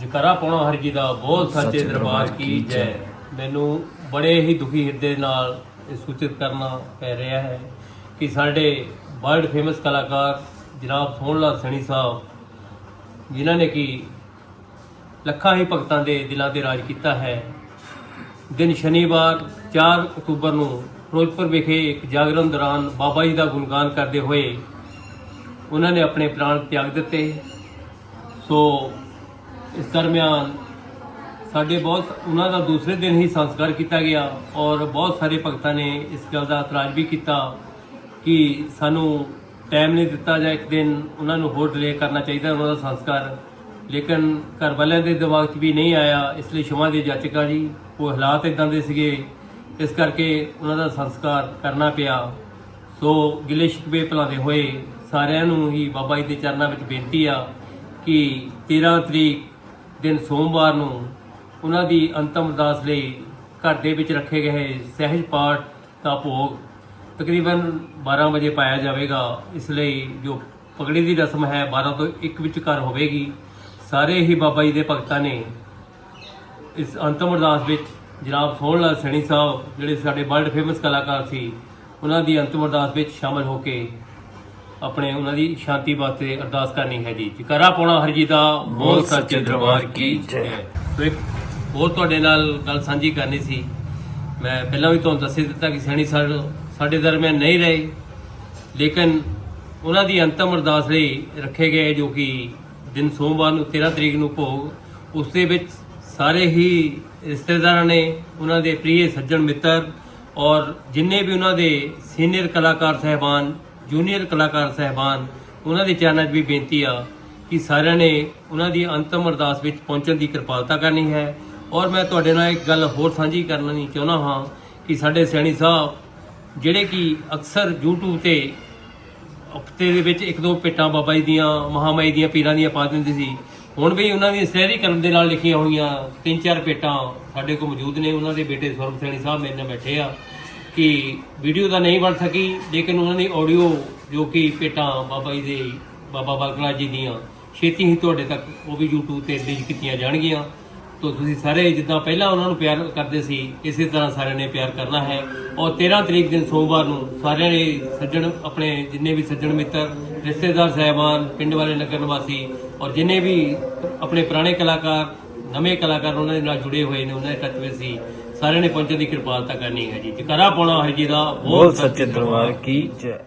ਜਕਰਾ ਪਾਉਣਾ ਹਰ ਜੀ ਦਾ ਬਹੁਤ ਸੱਚੇ ਦਰਬਾਰ ਕੀ ਜੈ ਮੈਨੂੰ ਬੜੇ ਹੀ ਦੁਖੀ ਹਿਰਦੇ ਨਾਲ ਇਹ ਸੂਚਿਤ ਕਰਨਾ ਪੈ ਰਿਹਾ ਹੈ ਕਿ ਸਾਡੇ ਵਰਲਡ ਫੇਮਸ ਕਲਾਕਾਰ ਜਨਾਬ ਸੋਹਣ ਲਾਲ ਸਣੀ ਸਾਹਿਬ ਜਿਨ੍ਹਾਂ ਨੇ ਕਿ ਲੱਖਾਂ ਹੀ ਭਗਤਾਂ ਦੇ ਦਿਲਾਂ ਤੇ ਰਾਜ ਕੀਤਾ ਹੈ ਦਿਨ ਸ਼ਨੀਵਾਰ 4 ਅਕਤੂਬਰ ਨੂੰ ਫਿਰੋਜ਼ਪੁਰ ਵਿਖੇ ਇੱਕ ਜਾਗਰਣ ਦੌਰਾਨ ਬਾਬਾ ਜੀ ਦਾ ਗੁਣਗਾਨ ਕਰਦੇ ਹੋਏ ਉਹਨਾਂ ਨੇ ਆਪਣੇ ਪ੍ਰਾਣ ਤਿਆਗ ਦਿੱਤੇ। ਸੋ ਇਸ ਦਰਮਿਆਨ ਸਾਡੇ ਬਹੁਤ ਉਹਨਾਂ ਦਾ ਦੂਸਰੇ ਦਿਨ ਹੀ ਸੰਸਕਾਰ ਕੀਤਾ ਗਿਆ ਔਰ ਬਹੁਤ ਸਾਰੇ ਭਗਤਾਂ ਨੇ ਇਸ ਗੱਲ ਦਾ ਇਤਰਾਜ਼ ਵੀ ਕੀਤਾ ਕਿ ਸਾਨੂੰ ਟਾਈਮ ਨਹੀਂ ਦਿੱਤਾ ਜਾਂ ਇੱਕ ਦਿਨ ਉਹਨਾਂ ਨੂੰ ਹੋਰ ਡਿਲੇ ਕਰਨਾ ਚਾਹੀਦਾ ਉਹਨਾਂ ਦਾ ਸੰਸਕਾਰ। ਲੇਕਿਨ ਘਰ ਵਾਲਿਆਂ ਦੇ ਦਿਮਾਗ 'ਚ ਵੀ ਨਹੀਂ ਆਇਆ, ਇਸ ਲਈ ਸ਼ਮਾ ਦੀ ਜਾਚਕਾ ਜੀ, ਉਹ ਹਾਲਾਤ ਇਦਾਂ ਦੇ ਸੀਗੇ, ਇਸ ਕਰਕੇ ਉਹਨਾਂ ਦਾ ਸੰਸਕਾਰ ਕਰਨਾ ਪਿਆ। ਸੋ ਗਿਲੇ ਸ਼ਿਕਵੇ ਭੁਲਾਉਂਦੇ ਹੋਏ ਸਾਰਿਆਂ ਨੂੰ ਹੀ ਬਾਬਾ ਜੀ ਦੇ ਚਰਨਾਂ ਵਿੱਚ ਬੇਨਤੀ ਆ ਕਿ 13 ਤਰੀਕ ਦਿਨ ਸੋਮਵਾਰ ਨੂੰ ਉਹਨਾਂ ਦੀ ਅੰਤਮ ਅਰਦਾਸ ਲਈ ਘਰ ਦੇ ਵਿੱਚ ਰੱਖੇ ਗਏ ਸਹਿਜ ਪਾਠ ਦਾ ਭੋਗ ਤਕਰੀਬਨ 12 ਵਜੇ ਪਾਇਆ ਜਾਵੇਗਾ। ਇਸ ਲਈ ਜੋ ਪਗੜੀ ਦੀ ਰਸਮ ਹੈ 12 ਤੋਂ 1 ਵਿਚਕਾਰ ਹੋਵੇਗੀ। ਸਾਰੇ ਹੀ ਬਾਬਾ ਜੀ ਦੇ ਭਗਤਾਂ ਨੇ ਇਸ ਅੰਤਮ ਅਰਦਾਸ ਵਿੱਚ ਜਨਾਬ ਸੋਹਣ ਲਾਲ ਸੈਣੀ ਸਾਹਿਬ, ਜਿਹੜੇ ਸਾਡੇ ਵਰਲਡ ਫੇਮਸ ਕਲਾਕਾਰ ਸੀ, ਉਹਨਾਂ ਦੀ ਅੰਤਮ ਅਰਦਾਸ ਵਿੱਚ ਸ਼ਾਮਲ ਹੋ ਕੇ ਆਪਣੇ ਉਹਨਾਂ ਦੀ ਸ਼ਾਂਤੀ ਵਾਸਤੇ ਅਰਦਾਸ ਕਰਨੀ ਹੈ ਜੀ ਜਕਰਾ ਪਾਉਣਾ ਹਰ ਜੀ ਦਾ ਬਹੁਤ ਸੱਚੇ ਦਰਬਾਰ ਕੀ ਜੈ। ਸੋ ਇੱਕ ਹੋਰ ਤੁਹਾਡੇ ਨਾਲ ਗੱਲ ਸਾਂਝੀ ਕਰਨੀ ਸੀ। ਮੈਂ ਪਹਿਲਾਂ ਵੀ ਤੁਹਾਨੂੰ ਦੱਸ ਦਿੱਤਾ ਕਿ ਸੈਣੀ ਸਾਹਿਬ ਸਾਡੇ ਦਰਮਿਆਨ ਨਹੀਂ ਰਹੇ ਲੇਕਿਨ ਉਹਨਾਂ ਦੀ ਅੰਤਮ ਅਰਦਾਸ ਲਈ ਰੱਖੇ ਗਏ ਜੋ ਕਿ ਦਿਨ ਸੋਮਵਾਰ ਨੂੰ 13 ਤਰੀਕ ਨੂੰ ਭੋਗ ਉਸ ਦੇ ਵਿੱਚ ਸਾਰੇ ਹੀ ਰਿਸ਼ਤੇਦਾਰਾਂ ਨੇ ਉਹਨਾਂ ਦੇ ਪ੍ਰਿਯ ਸੱਜਣ ਮਿੱਤਰ ਔਰ ਜਿੰਨੇ ਵੀ ਉਹਨਾਂ ਦੇ ਸੀਨੀਅਰ ਕਲਾਕਾਰ ਸਹਿਬਾਨ ਜੂਨੀਅਰ ਕਲਾਕਾਰ ਸਹਿਬਾਨ, ਉਹਨਾਂ ਦੇ ਚਰਨਾਂ 'ਚ ਵੀ ਬੇਨਤੀ ਆ ਕਿ ਸਾਰਿਆਂ ਨੇ ਉਹਨਾਂ ਦੀ ਅੰਤਮ ਅਰਦਾਸ ਵਿੱਚ ਪਹੁੰਚਣ ਦੀ ਕਿਰਪਾਲਤਾ ਕਰਨੀ ਹੈ। ਔਰ ਮੈਂ ਤੁਹਾਡੇ ਨਾਲ ਇੱਕ ਗੱਲ ਹੋਰ ਸਾਂਝੀ ਕਰਨੀ ਚਾਹੁੰਦਾ ਹਾਂ ਕਿ ਸਾਡੇ ਸੈਣੀ ਸਾਹਿਬ, ਜਿਹੜੇ ਕਿ ਅਕਸਰ YouTube ਤੇ ਹਫ਼ਤੇ ਦੇ ਵਿੱਚ ਇੱਕ ਦੋ ਪੇਟਾਂ ਬਾਬਾ ਜੀ ਦੀਆਂ, ਮਹਾਮਾਈ ਦੀਆਂ ਪੀਰਾਂ ਦੀਆਂ ਪਾ ਦਿੰਦੇ ਸੀ। ਹੁਣ ਵੀ ਉਹਨਾਂ ਦੀ ਸਹਿਰੀ ਕਰਨ ਦੇ ਨਾਲ ਲਿਖੀਆਂ ਹੋਈਆਂ ਤਿੰਨ ਚਾਰ ਪੇਟਾਂ ਸਾਡੇ ਕੋਲ ਮੌਜੂਦ ਨੇ। ਉਹਨਾਂ ਦੇ ਬੇਟੇ ਸੌਰਵ ਸੈਣੀ ਸਾਹਿਬ ਮੇਰੇ ਨਾਲ ਬੈਠੇ ਆ। ਕਿ ਵੀਡੀਓ ਤਾਂ ਨਹੀਂ ਬਣ ਸਕੀ, ਲੇਕਿਨ ਉਹਨਾਂ ਦੀ ਆਡੀਓ ਜੋ ਕਿ ਪੇਟਾਂ ਬਾਬਾ ਜੀ ਦੇ, ਬਾਬਾ ਬਲਕਨਾਥ ਜੀ ਦੀਆਂ, ਛੇਤੀ ਹੀ ਤੁਹਾਡੇ ਤੱਕ ਉਹ ਵੀ YouTube ਤੇ ਰਿਲੀਜ਼ ਕੀਤੀਆਂ ਜਾਣਗੀਆਂ। ਤੋ ਤੁਸੀਂ ਸਾਰੇ ਜਿੱਦਾਂ ਪਹਿਲਾਂ ਉਹਨਾਂ ਨੂੰ ਪਿਆਰ ਕਰਦੇ ਸੀ, ਇਸੇ ਤਰ੍ਹਾਂ ਸਾਰਿਆਂ ਨੇ ਪਿਆਰ ਕਰਨਾ ਹੈ। ਔਰ 13 ਤਰੀਕ ਦਿਨ ਸੋਮਵਾਰ ਨੂੰ ਸਾਰਿਆਂ ਨੇ ਸੱਜਣ, ਆਪਣੇ ਜਿੰਨੇ ਵੀ ਸੱਜਣ ਮਿੱਤਰ, ਰਿਸ਼ਤੇਦਾਰ, ਸਹਿਬਾਨ, ਪਿੰਡ ਵਾਲੇ, ਨਗਰ ਨਿਵਾਸੀ ਔਰ ਜਿੰਨੇ ਵੀ ਆਪਣੇ ਪੁਰਾਣੇ ਕਲਾਕਾਰ ਨਵੇਂ ਕਲਾਕਾਰ ਉਹਨਾਂ ਦੇ ਨਾਲ ਜੁੜੇ ਹੋਏ ਨੇ ਉਹਨਾਂ ਦੇ ਟੱਚ ਵਿੱਚ ਸੀ। ਸਾਰਿਆਂ ਨੇ ਪਹੁੰਚਣ ਦੀ ਕਿਰਪਾਲਤਾ ਕਰਨੀ ਹੈ ਜੀ। ਜਕਰਾ ਪਾਉਣਾ ਹੈ ਜੀ ਦਾ ਬਹੁਤ ਸੱਚੇ ਦਰਬਾਰ ਕੀ ਜੈ।